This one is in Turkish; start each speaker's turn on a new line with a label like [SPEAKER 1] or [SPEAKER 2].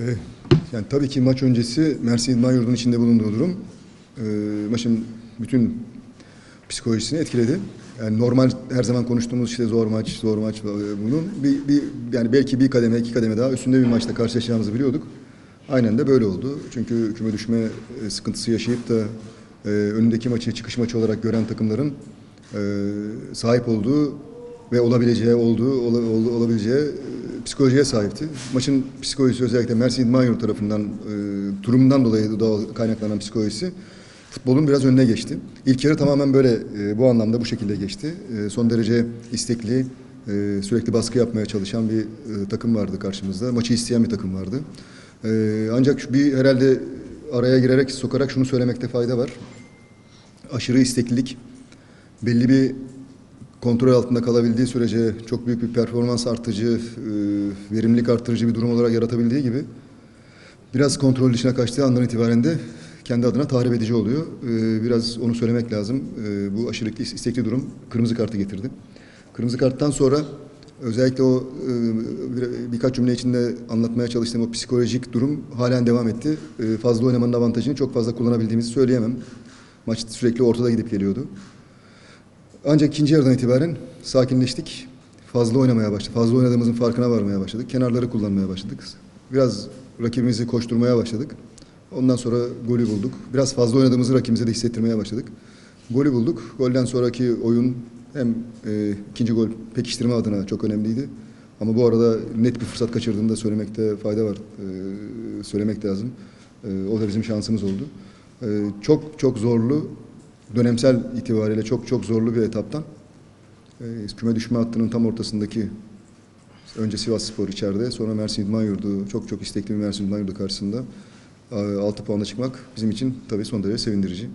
[SPEAKER 1] Ee, Yani tabii ki maç öncesi Mersin İdman Yurdu'nun içinde bulunduğu durum e, maçın bütün psikolojisini etkiledi. Yani normal her zaman konuştuğumuz işte zor maç, zor maç e, bunun bir, bir yani belki bir kademe, iki kademe daha üstünde bir maçta karşılaşacağımızı biliyorduk. Aynen de böyle oldu. Çünkü küme düşme e, sıkıntısı yaşayıp da e, önündeki maçı çıkış maçı olarak gören takımların e, sahip olduğu ve olabileceği olduğu ola- ol- olabileceği psikolojiye sahipti. Maçın psikolojisi özellikle Mersin İdman Yurdu tarafından e, durumundan dolayı doğal kaynaklanan psikolojisi futbolun biraz önüne geçti. İlk yarı tamamen böyle e, bu anlamda bu şekilde geçti. E, son derece istekli, e, sürekli baskı yapmaya çalışan bir e, takım vardı karşımızda. Maçı isteyen bir takım vardı. E, ancak bir herhalde araya girerek sokarak şunu söylemekte fayda var. Aşırı isteklilik belli bir kontrol altında kalabildiği sürece çok büyük bir performans artıcı, e, verimlilik artırıcı bir durum olarak yaratabildiği gibi biraz kontrol dışına kaçtığı andan itibaren de kendi adına tahrip edici oluyor. E, Biraz onu söylemek lazım. E, Bu aşırı istekli durum kırmızı kartı getirdi. Kırmızı karttan sonra özellikle o e, bir- birkaç cümle içinde anlatmaya çalıştığım o psikolojik durum halen devam etti. Fazla oynamanın avantajını çok fazla kullanabildiğimizi söyleyemem. Maç sürekli ortada gidip geliyordu. Ancak ikinci yarıdan itibaren sakinleştik. Fazla oynamaya başladık. Fazla oynadığımızın farkına varmaya başladık. Kenarları kullanmaya başladık. Biraz rakibimizi koşturmaya başladık. Ondan sonra golü bulduk. Biraz fazla oynadığımızı rakibimize de hissettirmeye başladık. Golü bulduk. Golden sonraki oyun hem e, ikinci gol pekiştirme adına çok önemliydi. Ama bu arada net bir fırsat kaçırdığını da söylemekte fayda var. E, söylemek lazım. E, o da bizim şansımız oldu. E, çok çok zorlu dönemsel itibariyle çok çok zorlu bir etaptan e, küme düşme hattının tam ortasındaki önce Sivas Spor içeride sonra Mersin İdman Yurdu çok çok istekli bir Mersin İdman Yurdu karşısında 6 puanla çıkmak bizim için tabii son derece sevindirici.